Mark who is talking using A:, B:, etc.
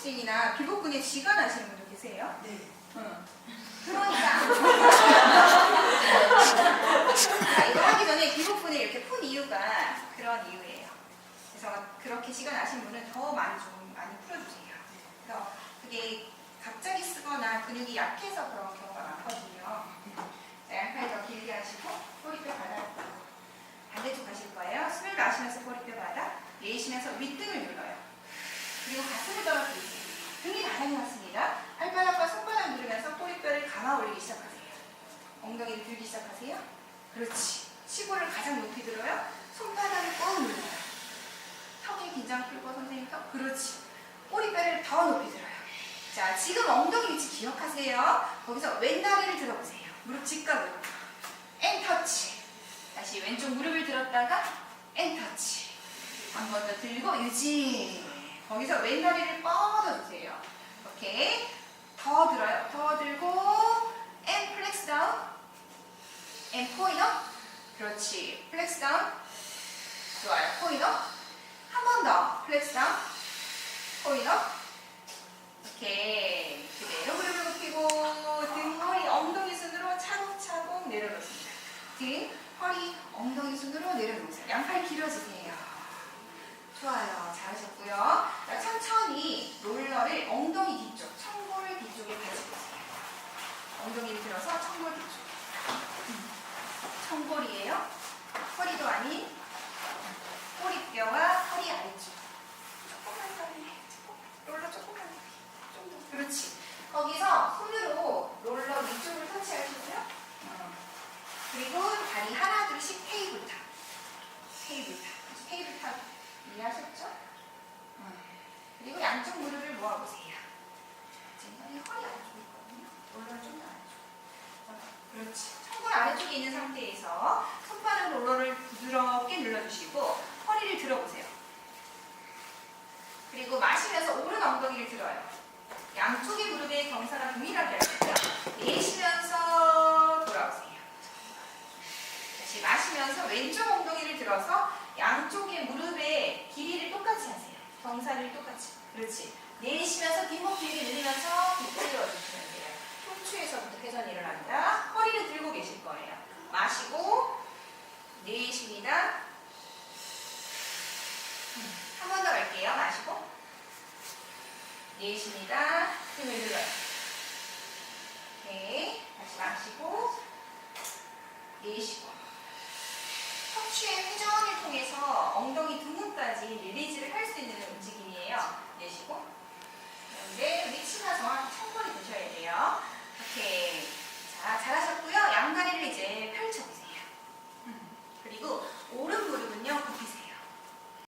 A: 염증이나 피부근에 쥐가 나시는 분도 계세요?
B: 네.
A: 응. 그러니까. 자, 이거 하기 전에 피부근을 이렇게 푼 이유가 그런 이유예요. 그래서 그렇게 쥐가 나신 분은 더 많이 좀 많이 풀어주세요. 그래서 그게 갑자기 쓰거나 근육이 약해서 그런 경우가 많거든요. 자, 양팔 더 길게 하시고 꼬리뼈 바닥 반대쪽 하실 거예요. 숨을 마시면서 꼬리뼈 바닥 내쉬면서 윗등을. 그리고 가슴을 떨어뜨리세요. 등이 바닥에 왔습니다. 발바닥과 손바닥 누르면서 꼬리뼈를 감아 올리기 시작하세요. 엉덩이를 들기 시작하세요. 그렇지. 치골을 가장 높이 들어요. 손바닥을 꾹 눌러요. 턱에 긴장 풀고 선생님 턱. 그렇지. 꼬리뼈를 더 높이 들어요. 자, 지금 엉덩이 위치 기억하세요. 거기서 왼 다리를 들어보세요. 무릎 직각으로. 앤 터치. 다시 왼쪽 무릎을 들었다가 앤 터치. 한 번 더 들고 유지. 거기서 왼 다리를 뻗어주세요. 오케이. 더 들어요. 더 들고 앤 플렉스 다운. 앤 포인업. 그렇지. 플렉스 다운. 좋아요. 포인업. 한번 더. 플렉스 다운. 포인업. 오케이. 그대로 무릎을 굽히고 등, 허리, 엉덩이 순으로 차곡차곡 내려놓습니다. 등, 허리, 엉덩이 순으로 내려놓으세요. 양팔 길어지세요. 좋아요. 잘하셨고요. 자, 천천히 롤러를 엉덩이 뒤쪽, 청골 뒤쪽에 가지고 오세요. 엉덩이를 들어서 청골 뒤쪽. 음. 청골이에요. 허리도 아닌 꼬리뼈와 허리 아래쪽. 조금만 더 해. 조금. 롤러 조금만 더. 해. 좀 더. 그렇지. 거기서 손으로 롤러 위쪽을 터치하시고요. 어. 그리고 다리 하나 둘씩 테이블 탑. 테이블 탑. 테이블 탑 이해하셨죠? 어. 그리고 양쪽 무릎을 모아보세요. 지금 허리 아래쪽에 있거든요. 롤러를 좀더 아래쪽. 어, 그렇지. 청골 아래쪽에 있는 상태에서 손바닥 롤러를 부드럽게 눌러주시고 허리를 들어보세요. 그리고 마시면서 오른 엉덩이를 들어요. 양쪽의 무릎의 경사가 동일하게 하시고요. 내쉬면서 돌아오세요. 다시 마시면서 왼쪽 엉덩이를 들어서 양쪽의 무릎의 길이를 똑같이 하세요. 경사를 똑같이. 그렇지. 내쉬면서 뒷목 길게 늘리면서 빗대어 주시면 돼요. 흉추에서부터 회전이 일어납니다. 허리를 들고 계실 거예요. 마시고 내쉽니다. 한 갈게요. 마시고 내쉽니다. 힘을 들어요. 오케이. 다시 마시고 내쉬고 척추의 회전을 통해서 엉덩이 등근까지